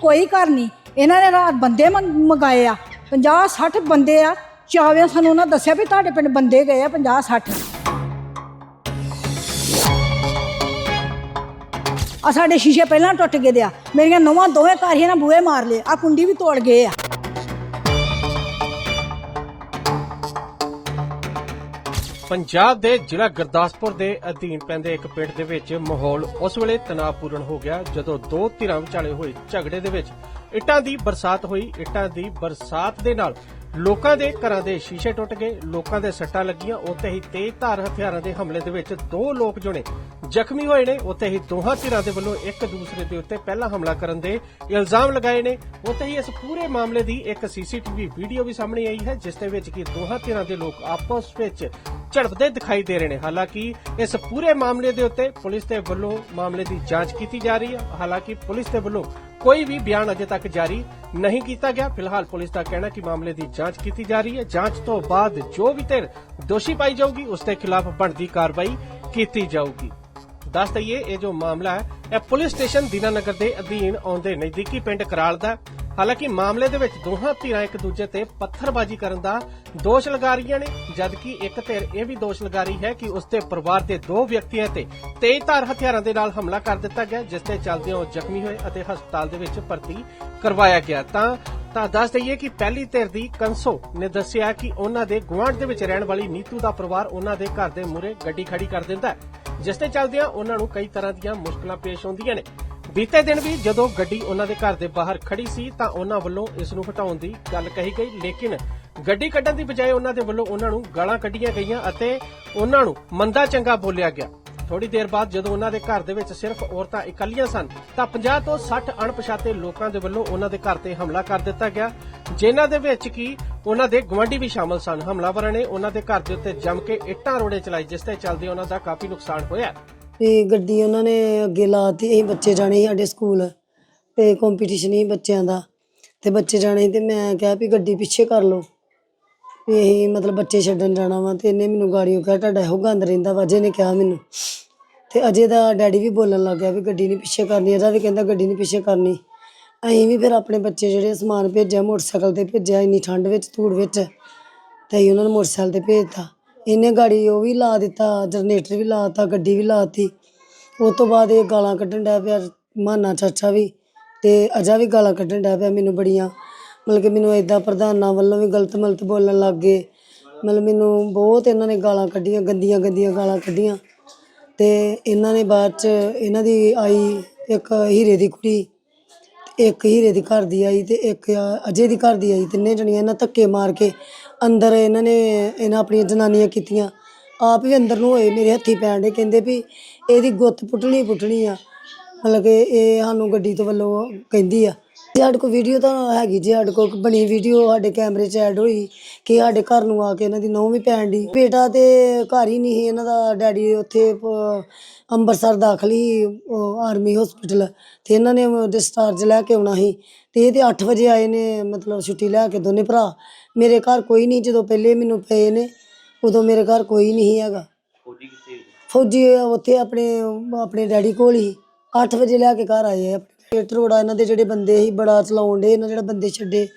ਕੋਈ ਘਰ ਨਹੀਂ। ਇਹਨਾਂ ਨੇ ਰਾਤ ਬੰਦੇ ਮੰਗ- ਮੰਗਾਏ ਆ। 50 60 ਬੰਦੇ ਆ। ਚਾਵਿਆਂ ਸਾਨੂੰ ਉਹਨਾਂ ਦੱਸਿਆ ਵੀ ਤੁਹਾਡੇ ਪਿੰਡ ਬੰਦੇ ਗਏ ਆ 50 60 ਆ ਸਾਡੇ ਸ਼ੀਸ਼ੇ ਪਹਿਲਾਂ ਟੁੱਟ ਗਏ ਦੇ ਆ। ਮੇਰੀਆਂ ਨੌਵਾਂ ਦੋਵੇਂ ਘਰ ਹੀ ਨਾ ਬੂਹੇ ਮਾਰ ਲਏ। ਆ ਕੁੰਡੀ ਵੀ ਤੋੜ ਗਏ ਆ। ਪੰਜਾਬ ਦੇ ਜ਼ਿਲ੍ਹਾ ਗੁਰਦਾਸਪੁਰ ਦੇ ਅਧੀਨ ਪੈਂਦੇ ਇੱਕ ਪਿੰਡ ਦੇ ਵਿੱਚ ਮਾਹੌਲ ਉਸ ਵੇਲੇ ਤਣਾਅਪੂਰਨ ਹੋ ਗਿਆ ਜਦੋਂ ਦੋ ਧਿਰਾਂ ਵਿਚਾਲੇ ਹੋਏ ਝਗੜੇ ਦੇ ਵਿੱਚ ਇੱਟਾਂ ਦੀ ਬਰਸਾਤ ਹੋਈ। ਇੱਟਾਂ ਦੀ ਬਰਸਾਤ ਦੇ ਨਾਲ ਲੋਕਾਂ ਦੇ ਘਰਾਂ ਦੇ ਸ਼ੀਸ਼ੇ ਟੁੱਟ ਗਏ। ਲੋਕਾਂ ਦੇ ਸੱਟਾਂ ਲੱਗੀਆਂ। ਉੱਥੇ ਹੀ ਤੇਜ਼ ਧਾਰ ਹਥਿਆਰਾਂ ਦੇ ਹਮਲੇ ਦੇ ਵਿੱਚ ਦੋ ਲੋਕ ਜੁਣੇ ਜ਼ਖਮੀ ਹੋਏ ਨੇ। ਉੱਥੇ ਹੀ ਦੋਹਾਂ ਧਿਰਾਂ ਦੇ ਵੱਲੋਂ ਇੱਕ ਦੂਸਰੇ ਦੇ ਉੱਤੇ ਪਹਿਲਾ ਹਮਲਾ ਕਰਨ ਦੇ ਇਲਜ਼ਾਮ ਲਗਾਏ ਨੇ। ਉੱਥੇ ਹੀ ਇਸ ਪੂਰੇ ਮਾਮਲੇ ਦੀ ਇੱਕ ਸੀਸੀਟੀਵੀ ਵੀਡੀਓ ਵੀ ਸਾਹਮਣੇ ਆਈ ਹੈ, ਜਿਸ ਦੇ ਵਿੱਚ ਕਿ ਦੋਹਾਂ ਧਿਰਾਂ ਦੇ ਲੋਕ ਆਪਸ ਵਿੱਚ ਝੜਪਦੇ ਦਿਖਾਈ ਦੇ ਰਹੇ ਨੇ। ਹਾਲਾਂਕਿ ਇਸ ਪੂਰੇ ਮਾਮਲੇ ਦੇ ਉੱਤੇ ਪੁਲਿਸ ਦੇ ਵੱਲੋਂ ਮਾਮਲੇ ਦੀ ਜਾਂਚ ਕੀਤੀ ਜਾ ਰਹੀ ਹੈ। ਹਾਲਾਂਕਿ ਪੁਲਿਸ ਦੇ ਵੱਲੋਂ ਕੋਈ ਵੀ ਬਿਆਨ ਅਜੇ ਤੱਕ ਜਾਰੀ ਨਹੀਂ ਕੀਤਾ ਗਿਆ। ਫਿਲਹਾਲ ਪੁਲਿਸ ਦਾ ਕਹਿਣਾ ਕਿ ਮਾਮਲੇ ਦੀ ਜਾਂਚ ਕੀਤੀ ਜਾ ਰਹੀ ਹੈ। ਜਾਂਚ ਤੋਂ ਬਾਅਦ ਜੋ ਵੀ ਧਿਰ ਦੋਸ਼ੀ ਪਾਈ ਜਾਊਗੀ, ਉਸ ਦੇ ਖਿਲਾਫ ਬਣਦੀ ਕਾਰਵਾਈ ਕੀਤੀ ਜਾਊਗੀ। ਦੱਸ ਦਈਏ, ਇਹ ਜੋ ਮਾਮਲਾ ਹੈ, ਇਹ ਪੁਲਿਸ ਸਟੇਸ਼ਨ ਦੀਨਾਨਗਰ ਦੇ ਅਧੀਨ ਆਉਂਦੇ ਨਜ਼ਦੀਕੀ ਪਿੰਡ ਕਰਾਲ ਦਾ ਹਾਲਾਂਕਿ ਮਾਮਲੇ ਦੇ ਵਿੱਚ ਦੋਹਾਂ ਧਿਰਾਂ ਇੱਕ ਦੂਜੇ ਤੇ ਪੱਥਰਬਾਜ਼ੀ ਕਰਨ ਦਾ ਦੋਸ਼ ਲਗਾ ਰਹੀਆਂ ਨੇ, ਜਦਕਿ ਇੱਕ ਧਿਰ ਇਹ ਵੀ ਦੋਸ਼ ਲਗਾ ਰਹੀ ਹੈ ਕਿ ਉਸ ਦੇ ਪਰਿਵਾਰ ਦੇ ਦੋ ਵਿਅਕਤੀਆਂ ਤੇ ਤੇਜ਼ਧਾਰ ਹਥਿਆਰਾਂ ਦੇ ਨਾਲ ਹਮਲਾ ਕਰ ਦਿੱਤਾ ਗਿਆ, ਜਿਸ ਦੇ ਚੱਲਦਿਆਂ ਉਹ ਜ਼ਖਮੀ ਹੋਏ ਅਤੇ ਹਸਪਤਾਲ ਦੇ ਵਿੱਚ ਭਰਤੀ ਕਰਵਾਇਆ ਗਿਆ। ਤਾਂ ਤਾਂ ਦੱਸ ਦਈਏ ਕਿ ਪਹਿਲੀ ਧਿਰ ਦੀ ਕੰਸੋ ਨੇ ਦੱਸਿਆ ਕਿ ਉਹਨਾਂ ਦੇ ਗੁਆਂਢ ਦੇ ਵਿੱਚ ਰਹਿਣ ਵਾਲੀ ਨੀਤੂ ਦਾ ਪਰਿਵਾਰ ਉਹਨਾਂ ਦੇ ਘਰ ਦੇ ਮੂਹਰੇ ਗੱਡੀ ਖੜੀ ਕਰ ਦਿੰਦਾ ਹੈ, ਜਿਸ ਦੇ ਚੱਲਦਿਆਂ ਉਹਨਾਂ ਨੂੰ ਕਈ ਤਰ੍ਹਾਂ ਦੀਆਂ ਮੁਸ਼ਕਲਾਂ ਪੇਸ਼ ਆਉਂਦੀਆਂ ਨੇ। ਬੀਤੇ ਦਿਨ ਵੀ ਜਦੋਂ ਗੱਡੀ ਉਹਨਾਂ ਦੇ ਘਰ ਦੇ ਬਾਹਰ ਖੜੀ ਸੀ ਤਾਂ ਉਹਨਾਂ ਵੱਲੋਂ ਇਸ ਨੂੰ ਹਟਾਉਣ ਦੀ ਗੱਲ ਕਹੀ ਗਈ, ਲੇਕਿਨ ਗੱਡੀ ਕੱਢਣ ਦੀ ਬਜਾਏ ਉਹਨਾਂ ਦੇ ਵੱਲੋਂ ਉਹਨਾਂ ਨੂੰ ਗਾਲਾਂ ਕੱਢੀਆਂ ਗਈਆਂ ਅਤੇ ਉਹਨਾਂ ਨੂੰ ਮੰਦਾ ਚੰਗਾ ਬੋਲਿਆ ਗਿਆ। ਥੋੜੀ ਦੇਰ ਬਾਅਦ ਜਦੋਂ ਉਹਨਾਂ ਦੇ ਘਰ ਦੇ ਵਿੱਚ ਸਿਰਫ ਔਰਤਾਂ ਇਕੱਲੀਆਂ ਸਨ, ਤਾਂ 50 ਤੋਂ 60 ਅਣਪਛਾਤੇ ਲੋਕਾਂ ਦੇ ਵੱਲੋਂ ਉਹਨਾਂ ਦੇ ਘਰ ਤੇ ਹਮਲਾ ਕਰ ਦਿੱਤਾ ਗਿਆ, ਜਿਨ੍ਹਾਂ ਦੇ ਵਿੱਚ ਕੀ ਉਹਨਾਂ ਦੇ ਗਵਾਂਢੀ ਵੀ ਸ਼ਾਮਲ ਸਨ। ਹਮਲਾਵਰਾਂ ਨੇ ਉਹਨਾਂ ਦੇ ਘਰ ਦੇ ਉੱਤੇ ਜੰਮ ਕੇ ਇੱਟਾਂ ਰੋੜੇ ਚਲਾਈ ਜਿਸ ਤੇ ਚੱਲਦੇ ਉਹਨਾਂ ਦਾ ਕਾਫੀ ਨੁਕਸਾਨ ਹੋਇਆ। ਵੀ ਗੱਡੀ ਉਹਨਾਂ ਨੇ ਅੱਗੇ ਲਾਤੀ, ਅਸੀਂ ਬੱਚੇ ਜਾਣੇ ਸੀ ਸਾਡੇ ਸਕੂਲ ਤੇ ਕੰਪੀਟੀਸ਼ਨ ਸੀ ਬੱਚਿਆਂ ਦਾ ਤੇ ਬੱਚੇ ਜਾਣੇ ਸੀ ਤੇ ਮੈਂ ਕਿਹਾ ਵੀ ਗੱਡੀ ਪਿੱਛੇ ਕਰ ਲਓ। ਵੀ ਅਸੀਂ ਮਤਲਬ ਬੱਚੇ ਛੱਡਣ ਜਾਣਾ ਵਾ ਤੇ ਇਹਨੇ ਮੈਨੂੰ ਗਾੜੀਓ ਕਿਹਾ, ਤੁਹਾਡਾ ਇਹੋ ਗੰਦ ਰਹਿੰਦਾ ਵਾ, ਅਜੇ ਨੇ ਕਿਹਾ ਮੈਨੂੰ। ਤੇ ਅਜੇ ਦਾ ਡੈਡੀ ਵੀ ਬੋਲਣ ਲੱਗ ਗਿਆ ਵੀ ਗੱਡੀ ਨਹੀਂ ਪਿੱਛੇ ਕਰਨੀ ਇਹਦਾ ਵੀ ਕਹਿੰਦਾ ਗੱਡੀ ਨਹੀਂ ਪਿੱਛੇ ਕਰਨੀ। ਅਸੀਂ ਵੀ ਫਿਰ ਆਪਣੇ ਬੱਚੇ ਜਿਹੜੇ ਸਮਾਨ ਭੇਜਿਆ, ਮੋਟਰਸਾਈਕਲ ਤੇ ਭੇਜਿਆ ਇੰਨੀ ਠੰਡ ਵਿੱਚ, ਧੂੜ ਵਿੱਚ, ਤੇ ਅਸੀਂ ਉਹਨਾਂ ਨੂੰ ਮੋਟਰਸਾਈਕਲ ਤੇ ਭੇਜਤਾ ਇਹਨੇ ਗਾੜੀ ਉਹ ਵੀ ਲਾ ਦਿੱਤਾ, ਜਨਰੇਟਰ ਵੀ ਲਾਤਾ, ਗੱਡੀ ਵੀ ਲਾਤੀ। ਉਹ ਤੋਂ ਬਾਅਦ ਇਹ ਗਾਲਾਂ ਕੱਢਣ ਡਿਆ ਪਿਆ ਮਾਨਾ ਚਾਚਾ ਵੀ ਤੇ ਅਜਾ ਵੀ ਗਾਲਾਂ ਕੱਢਣ ਡਿਆ ਪਿਆ ਮੈਨੂੰ ਬੜੀਆਂ। ਮਤਲਬ ਕਿ ਮੈਨੂੰ ਇਦਾਂ ਪ੍ਰਧਾਨਾਂ ਵੱਲੋਂ ਵੀ ਗਲਤ ਮਲਤ ਬੋਲਣ ਲੱਗ ਗਏ। ਮਤਲਬ ਮੈਨੂੰ ਬਹੁਤ ਇਹਨਾਂ ਨੇ ਗਾਲਾਂ ਕੱਢੀਆਂ, ਗੰਦੀਆਂ ਗੰਦੀਆਂ ਗਾਲਾਂ ਕੱਢੀਆਂ। ਤੇ ਇਹਨਾਂ ਨੇ ਬਾਅਦ ਚ ਇਹਨਾਂ ਦੀ ਆਈ ਇੱਕ ਹੀਰੇ ਦੀ ਕੁੜੀ ਇੱਕ ਹੀਰੇ ਦੀ ਘਰ ਦੀ ਆਈ ਤੇ ਇੱਕ ਅਜੇ ਦੀ ਘਰ ਦੀ ਆਈ, ਤਿੰਨੇ ਜਣੀਆਂ ਇਹਨਾਂ ਧੱਕੇ ਮਾਰ ਕੇ ਅੰਦਰ ਇਹਨਾਂ ਨੇ ਇਹਨਾਂ ਆਪਣੀਆਂ ਜਨਾਨੀਆਂ ਕੀਤੀਆਂ। ਆਪ ਵੀ ਅੰਦਰ ਨੂੰ ਹੋਏ, ਮੇਰੇ ਹੱਥੀ ਪੈਣ ਦੇ ਕਹਿੰਦੇ ਵੀ ਇਹਦੀ ਗੁੱਤ ਪੁੱਟਣੀ ਪੁੱਟਣੀ ਆ। ਮਤਲਬ ਕਿ ਇਹ ਸਾਨੂੰ ਗੱਡੀ ਤੋਂ ਵੱਲੋਂ ਕਹਿੰਦੀ ਆ। ਤੇ ਸਾਡੇ ਕੋਲ ਵੀਡੀਓ ਤਾਂ ਹੈਗੀ ਜੀ ਸਾਡੇ ਕੋਲ ਬਣੀ ਵੀਡੀਓ ਸਾਡੇ ਕੈਮਰੇ 'ਚ ਐਡ ਹੋਈ ਕਿ ਸਾਡੇ ਘਰ ਨੂੰ ਆ ਕੇ ਇਹਨਾਂ ਦੀ ਨੌਂ ਵੀ ਪੈਣ ਦੀ ਬੇਟਾ ਤੇ ਘਰ ਹੀ ਨਹੀਂ ਸੀ ਇਹਨਾਂ ਦਾ ਡੈਡੀ ਉੱਥੇ ਪ- ਅੰਮ੍ਰਿਤਸਰ ਦਾਖਲ ਹੀ ਆਰਮੀ ਹਸਪੀਟਲ ਤੇ ਇਹਨਾਂ ਨੇ ਡਿਸਚਾਰਜ ਲੈ ਕੇ ਆਉਣਾ ਸੀ। ਤੇ ਇਹ ਤੇ 8 ਵਜੇ ਆਏ ਨੇ ਮਤਲਬ ਛੁੱਟੀ ਲੈ ਕੇ ਦੋਨੇ ਭਰਾ। ਮੇਰੇ ਘਰ ਕੋਈ ਨਹੀਂ ਜਦੋਂ ਪਹਿਲੇ ਮੈਨੂੰ ਪਏ ਨੇ ਉਦੋਂ ਮੇਰੇ ਘਰ ਕੋਈ ਨਹੀਂ ਹੈਗਾ। ਫੌਜੀ ਉੱਥੇ ਆਪਣੇ ਆਪਣੇ ਡੈਡੀ ਕੋਲ ਹੀ। 8 ਵਜੇ ਲੈ ਕੇ ਘਰ ਆਏ ਆ। ਇੱਟ ਰੋੜਾ ਇਹਨਾਂ ਦੇ ਜਿਹੜੇ ਬੰਦੇ ਸੀ, ਬੜਾ ਚਲਾਉਣ ਦੇ ਇਹਨਾਂ ਜਿਹੜਾ ਬੰਦੇ ਛੱਡੇ,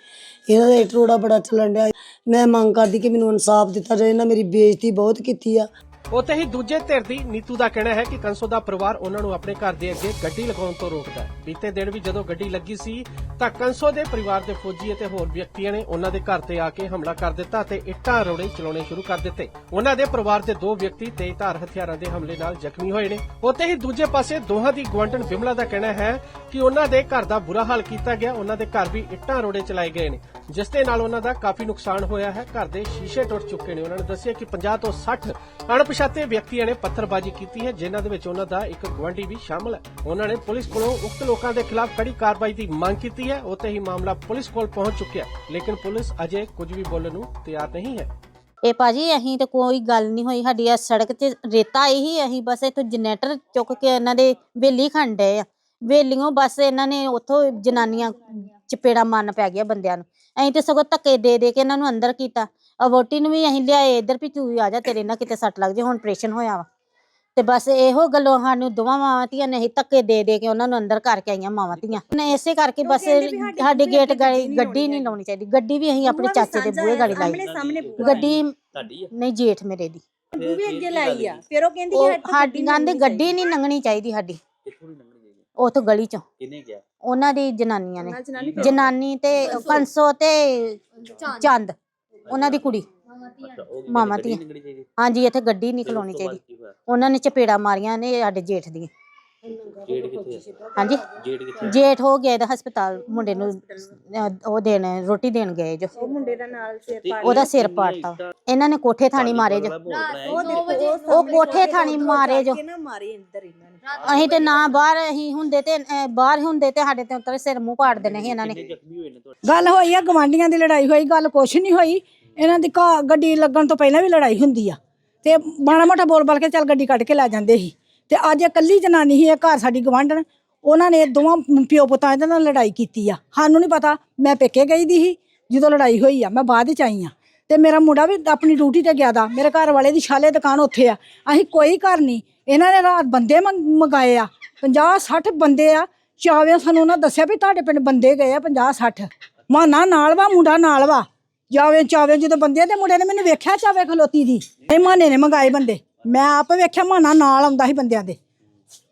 ਇਹਨਾਂ ਦਾ ਇੱਟ ਰੋੜਾ ਬੜਾ ਚੱਲਣ ਡਿਆ। ਮੈਂ ਮੰਗ ਕਰਦੀ ਕਿ ਮੈਨੂੰ ਇਨਸਾਫ ਦਿੱਤਾ ਜਾਏ, ਇਹਨਾਂ ਮੇਰੀ ਬੇਇੱਜ਼ਤੀ ਬਹੁਤ ਕੀਤੀ ਆ। ਉੱਥੇ ਹੀ ਦੂਜੇ ਧਿਰ ਦੀ ਨੀਤੂ ਦਾ ਕਹਿਣਾ ਹੈ ਕਿ ਕੰਸੋ ਦਾ ਪਰਿਵਾਰ ਉਹਨਾਂ ਨੂੰ ਆਪਣੇ ਘਰ ਦੇ ਅੱਗੇ ਗੱਡੀ ਲਗਾਉਣ ਤੋਂ ਰੋਕਦਾ ਹੈ। ਬੀਤੇ ਦਿਨ ਵੀ ਜਦੋਂ ਗੱਡੀ ਲੱਗੀ ਸੀ, ਤਾਂ ਕੰਸੋ ਦੇ ਪਰਿਵਾਰ ਦੇ ਫੌਜੀ ਅਤੇ ਹੋਰ ਵਿਅਕਤੀਆਂ ਨੇ ਉਹਨਾਂ ਦੇ ਘਰ ਤੇ ਆ ਕੇ ਹਮਲਾ ਕਰ ਦਿੱਤਾ ਤੇ ਇੱਟਾਂ ਰੋੜੇ ਚਲਾਉਣੇ ਸ਼ੁਰੂ ਕਰ ਦਿੱਤੇ। ਉਹਨਾਂ ਦੇ ਪਰਿਵਾਰ ਦੇ ਦੋ ਵਿਅਕਤੀ ਤੇਜ਼ਧਾਰ ਹਥਿਆਰਾਂ ਦੇ ਹਮਲੇ ਨਾਲ ਜ਼ਖਮੀ ਹੋਏ ਨੇ। ਉੱਥੇ ਹੀ ਦੂਜੇ ਪਾਸੇ ਦੋਹਾਂ ਦੀ ਗਵੰਡਨ ਬਿਮਲਾ ਦਾ ਕਹਿਣਾ ਹੈ ਕਿ ਉਹਨਾਂ ਦੇ ਘਰ ਦਾ ਬੁਰਾ ਹਾਲ ਕੀਤਾ ਗਿਆ, ਉਹਨਾਂ ਦੇ ਘਰ ਵੀ ਇੱਟਾਂ ਰੋੜੇ ਚਲਾਏ ਗਏ ਨੇ, ਜਿਸ ਦੇ ਨਾਲ ਉਹਨਾਂ ਦਾ ਕਾਫੀ ਨੁਕਸਾਨ ਹੋਇਆ ਹੈ। ਘਰ ਦੇ ਸ਼ੀਸ਼ੇ ਟੁੱਟ ਚੁੱਕੇ ਨੇ। ਉਹਨਾਂ ਨੇ ਦੱਸਿਆ ਕਿ 50 ਤੋਂ 60 ਅਣਪਛਾਤੇ ਵਿਅਕਤੀਆਂ ਨੇ ਪੱਥਰਬਾਜ਼ੀ ਕੀਤੀ ਹੈ, ਜਿਨ੍ਹਾਂ ਦੇ ਵਿੱਚ ਉਹਨਾਂ ਦਾ ਇੱਕ ਗਵਾਂਢੀ ਵੀ ਸ਼ਾਮਲ ਹੈ। ਉਹਨਾਂ ਨੇ ਪੁਲਿਸ ਕੋਲੋਂ ਉਕਤ ਲੋਕਾਂ ਦੇ ਖਿਲਾਫ ਕੜੀ ਕਾਰਵਾਈ ਦੀ ਮੰਗ ਕੀਤੀ ਹੈ, ਉੱਥੇ ਹੀ ਮਾਮਲਾ ਪੁਲਿਸ ਕੋਲ ਪਹੁੰਚ ਚੁੱਕਿਆ ਲੇਕਿਨ ਪੁਲਿਸ ਅਜੇ ਕੁਝ ਵੀ ਬੋਲਣ ਨੂੰ ਤਿਆਰ ਨਹੀਂ ਹੈ। ਇਹ ਭਾਜੀ, ਅਸੀਂ ਤੇ ਕੋਈ ਗੱਲ ਨਹੀਂ ਹੋਈ, ਸਾਡੀ ਆ ਸੜਕ 'ਤੇ ਰੇਤਾ ਆਈ ਹੀ ਅਸੀਂ ਬਸ ਇੱਥੋਂ ਜਨਰੇਟਰ ਚੁੱਕ ਕੇ ਇਹਨਾਂ ਦੇ ਵੇਲੀ ਖੰਡੇ ਆ। ਵੇਲੀਆਂ ਬਸ ਇਹਨਾਂ ਨੇ ਉੱਥੋਂ ਜਨਾਨੀਆਂ ਚਪੇੜਾ ਮਾਰਨ ਪੈ ਗਿਆ ਬੰਦਿਆਂ ਨੂੰ। ਅਸੀਂ ਤੇ ਸਗੋਂ ਧੱਕੇ ਦੇ ਦੇ ਕੇ ਇਹਨਾਂ ਨੂੰ ਅੰਦਰ ਕੀਤਾ। ਆ ਵੋਟੀ ਨੂੰ ਵੀ ਅਸੀਂ ਲਿਆਏ ਇੱਧਰ ਵੀ ਤੂੰ ਆ ਜਾ ਤੇਰੇ ਨਾਲ ਕਿਤੇ ਸੱਟ ਲੱਗ ਜੇ ਹੁਣ ਆਪਰੇਸ਼ਨ ਹੋਇਆ ਵਾ। ਤੇ ਬਸ ਇਹੋ ਗੱਲੋਂ ਸਾਨੂੰ ਦੋਵਾਂ ਮਾਵਾਂ ਧੀਆਂ ਨੇ ਅਸੀਂ ਧੱਕੇ ਦੇ ਦੇ ਕੇ ਉਹਨਾਂ ਨੂੰ ਅੰਦਰ ਕਰਕੇ ਆਈਆਂ ਮਾਵਾਂ ਧੀਆਂ। ਨੇ ਇਸੇ ਕਰਕੇ ਬਸ ਸਾਡੇ ਗੇਟ ਗਾੜੀ ਗੱਡੀ ਨਹੀਂ ਲਾਉਣੀ ਚਾਹੀਦੀ। ਗੱਡੀ ਵੀ ਅਸੀਂ ਆਪਣੇ ਚਾਚੇ ਦੇ ਬੂਹੇ ਗਾੜੀ ਲਾਈ। ਗੱਡੀ ਨਹੀਂ ਜੇਠ ਮੇਰੇ ਦੀ। ਬੂ ਵੀ ਅੱਗੇ ਲਾਈ ਆ। ਫਿਰ ਉਹ ਕਹਿੰਦੀ ਉਹ ਕਿ ਸਾਡੀ ਕਹਿੰਦੇ ਗੱਡੀ ਨਹੀਂ ਲੰਘਣੀ ਚਾਹੀਦੀ ਸਾਡੀ। ਉਥੋਂ ਗਲੀ ਚੋਂ। ਕਿੰਨੇ ਗਿਆ ਉਹਨਾਂ ਦੀ ਜਨਾਨੀਆਂ ਨੇ। ਜਨਾਨੀ ਤੇ ਕੰਸੋ ਤੇ ਚੰਦ। ਉਹਨਾਂ ਦੀ ਕੁੜੀ ਅੱਛਾ ਉਹ ਮਾਵਾਂ ਗੱਡੀ ਧੀਆਂ। ਚਾਹੀਦੀ ਹਾਂਜੀ ਇੱਥੇ ਗੱਡੀ ਨਹੀਂ ਖਲੋਣੀ ਚਾਹੀਦੀ? ਉਹਨਾਂ ਨੇ ਚਪੇੜਾ ਮਾਰੀਆਂ ਨੇ ਸਾਡੇ ਜੇਠ ਦੀਆਂ ਜੇੜ ਕਿੱਥੇ ਆ? ਹਾਂਜੀ? ਕਿੱਥੇ? ਜੇਠ ਹੋ ਗਿਆ ਇਹਦਾ ਹਸਪਤਾਲ ਮੁੰਡੇ ਨੂੰ ਅਹ, ਉਹ ਦੇਣ ਰੋਟੀ ਦੇਣ ਗਏ ਜੋ। ਉਹ ਮੁੰਡੇ ਦਾ ਨਾਲ ਸਿਰ ਤੇ ਪਾੜ ਉਹਦਾ ਸਿਰ ਪਾੜਤਾ ਇਹਨਾਂ ਨੇ ਕੋਠੇ ਥਾਣੀ ਮਾਰੇ ਜੋ। ਉਹ ਕੋਠੇ ਥਾਣੀ ਮਾਰੇ ਜੋ। ਕੇ ਨਾ ਮਾਰੇ ਅੰਦਰ ਇਹਨਾਂ ਨੇ। ਅਸੀਂ ਤੇ ਨਾ ਬਾਹਰ ਅਸੀਂ ਹੁੰਦੇ ਤੇ ਅਹ, ਬਾਹਰ ਹੁੰਦੇ ਤੇ ਸਾਡੇ ਤੇ ਉੱਤਰ ਸਿਰ ਮੂੰਹ ਪਾੜ ਦੇਣੇ ਸੀ ਇਹਨਾਂ ਨੇ। ਕਿੰਨੇ ਜ਼ਖਮੀ ਹੋਏ ਨੇ ਤੁਹਾਡੇ? ਗੱਲ ਹੋਈ ਆ ਗਵਾਂਡੀਆਂ ਦੀ ਲੜਾਈ ਹੋਈ ਗੱਲ ਕੁਛ ਨਹੀਂ ਹੋਈ। ਇਹਨਾਂ ਦੀ ਘਾ- ਗੱਡੀ ਲੱਗਣ ਤੋਂ ਪਹਿਲਾਂ ਵੀ ਲੜਾਈ ਹੁੰਦੀ ਆ। ਤੇ ਮਾੜਾ ਮੋਟਾ ਬੋਲ ਬਲ ਕੇ ਚੱਲ ਗੱਡੀ ਕੱਢ ਕੇ ਲੈ ਜਾਂਦੇ ਸੀ। ਤੇ ਅੱਜ ਇਹ ਇਕੱਲੀ ਜਨਾਨੀ ਸੀ, ਇਹ ਘਰ ਸਾਡੀ ਗਵਾਂਢਣ ਉਹਨਾਂ ਨੇ ਦੋਵਾਂ ਪਿਓ ਪੁੱਤਾਂ ਇਹਦੇ ਨਾਲ ਲੜਾਈ ਕੀਤੀ ਆ। ਸਾਨੂੰ ਨਹੀਂ ਪਤਾ, ਮੈਂ ਪੇਕੇ ਗਈ ਦੀ ਸੀ, ਜਦੋਂ ਲੜਾਈ ਹੋਈ ਆ, ਮੈਂ ਬਾਅਦ ਚ ਆਈ ਆ। ਤੇ ਮੇਰਾ ਮੁੰਡਾ ਵੀ ਆਪਣੀ ਡਿਊਟੀ ਤੇ ਗਿਆ ਦਾ, ਮੇਰੇ ਘਰ ਵਾਲੇ ਦੀ ਛਾਲੇ ਦੁਕਾਨ ਉੱਥੇ ਆ। ਅਸੀਂ ਕੋਈ ਘਰ ਨਹੀਂ ਇਹਨਾਂ ਨੇ ਰਾਤ ਬੰਦੇ ਮੰਗ- ਮੰਗਾਏ ਆ 50 60 ਬੰਦੇ ਆ ਚਾਵੇ ਸਾਨੂੰ ਉਹਨਾਂ ਦੱਸਿਆ ਵੀ ਤੁਹਾਡੇ ਪਿੰਡ ਬੰਦੇ ਗਏ ਆ 50 60 ਮਾਨਾ ਨਾਲ ਵਾ, ਮੁੰਡਾ ਨਾਲ ਵਾ, ਜਾਵੇ ਚਾਵੇ ਜਦੋਂ ਬੰਦੇ ਤੇ ਮੁੰਡੇ ਨੇ ਮੈਨੂੰ ਵੇਖਿਆ ਚਾਵੇ ਖਲੋਤੀ ਦੀ। ਇਹ ਮਾਨੇ ਨੇ ਮੰਗਾਏ ਬੰਦੇ। ਮੈਂ ਆਪ ਵੇਖਿਆ ਮਾਨਾ ਨਾਲ ਆਉਂਦਾ ਸੀ ਬੰਦਿਆਂ ਦੇ।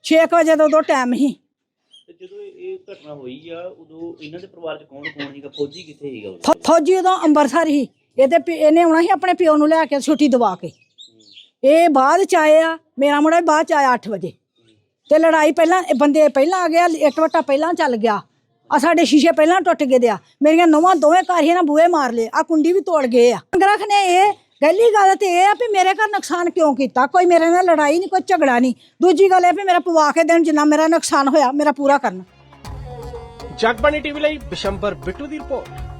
6 ਵਜੇ ਦਾ ਉਦੋਂ ਟਾਈਮ ਸੀ। ਤੇ ਜਦੋਂ ਇਹ ਘਟਨਾ ਹੋਈ ਆ ਉਦੋਂ ਇਹਨਾਂ ਦੇ ਪਰਿਵਾਰ ਚ ਕੌਣ ਕੌਣ ਸੀਗਾ? ਫੌਜੀ ਕਿੱਥੇ ਸੀਗਾ ਉਦੋਂ? ਫੌ- ਫੌਜੀ ਉਦੋਂ ਅੰਮ੍ਰਿਤਸਰ ਸੀ। ਇਹਦੇ ਪਿ- ਇਹਨੇ ਆਉਣਾ ਸੀ ਆਪਣੇ ਪਿਓ ਨੂੰ ਲੈ ਕੇ ਛੁੱਟੀ ਦਵਾ ਕੇ। ਇਹ ਬਾਅਦ ਚ ਆਏ ਆ ਮੇਰਾ ਮੁੰਡਾ ਵੀ ਬਾਅਦ ਚ ਆਇਆ 8 ਵਜੇ। ਤੇ ਲੜਾਈ ਪਹਿਲਾਂ ਇਹ ਬੰਦੇ ਪਹਿਲਾਂ ਆ ਗਿਆ ਇੱਕ ਵਟਾ ਪਹਿਲਾਂ ਚੱਲ ਗਿਆ। ਆ ਸਾਡੇ ਸ਼ੀਸ਼ੇ ਪਹਿਲਾਂ ਟੁੱਟ ਗਏ ਦੇ ਆ। ਮੇਰੀਆਂ ਨੌਵਾਂ ਦੋਵੇਂ ਘਰ ਹੀ ਨਾ ਬੂਹੇ ਮਾਰ ਲਏ। ਆ ਕੁੰਡੀ ਵੀ ਤੋੜ ਗਏ ਆ। ਗ੍ਰਖ ਨੇ ਇਹ ਪਹਿਲੀ ਗੱਲ ਤੇ ਇਹ ਆ ਵੀ ਮੇਰੇ ਘਰ ਨੁਕਸਾਨ ਕਿਉਂ ਕੀਤਾ? ਕੋਈ ਮੇਰੇ ਨਾਲ ਲੜਾਈ ਨਹੀਂ, ਕੋਈ ਝਗੜਾ ਨਹੀਂ। ਦੂਜੀ ਗੱਲ ਇਹ ਵੀ ਮੇਰਾ ਪਵਾ ਕੇ ਦੇਣ ਜਿੰਨਾ ਮੇਰਾ ਨੁਕਸਾਨ ਹੋਇਆ, ਮੇਰਾ ਪੂਰਾ ਕਰਨਾ। ਜਗਬਾਣੀ ਟੀਵੀ ਲਈ ਬਿਸ਼ੰਬਰ ਬਿੱਟੂ ਦੀ ਰਿਪੋਰਟ।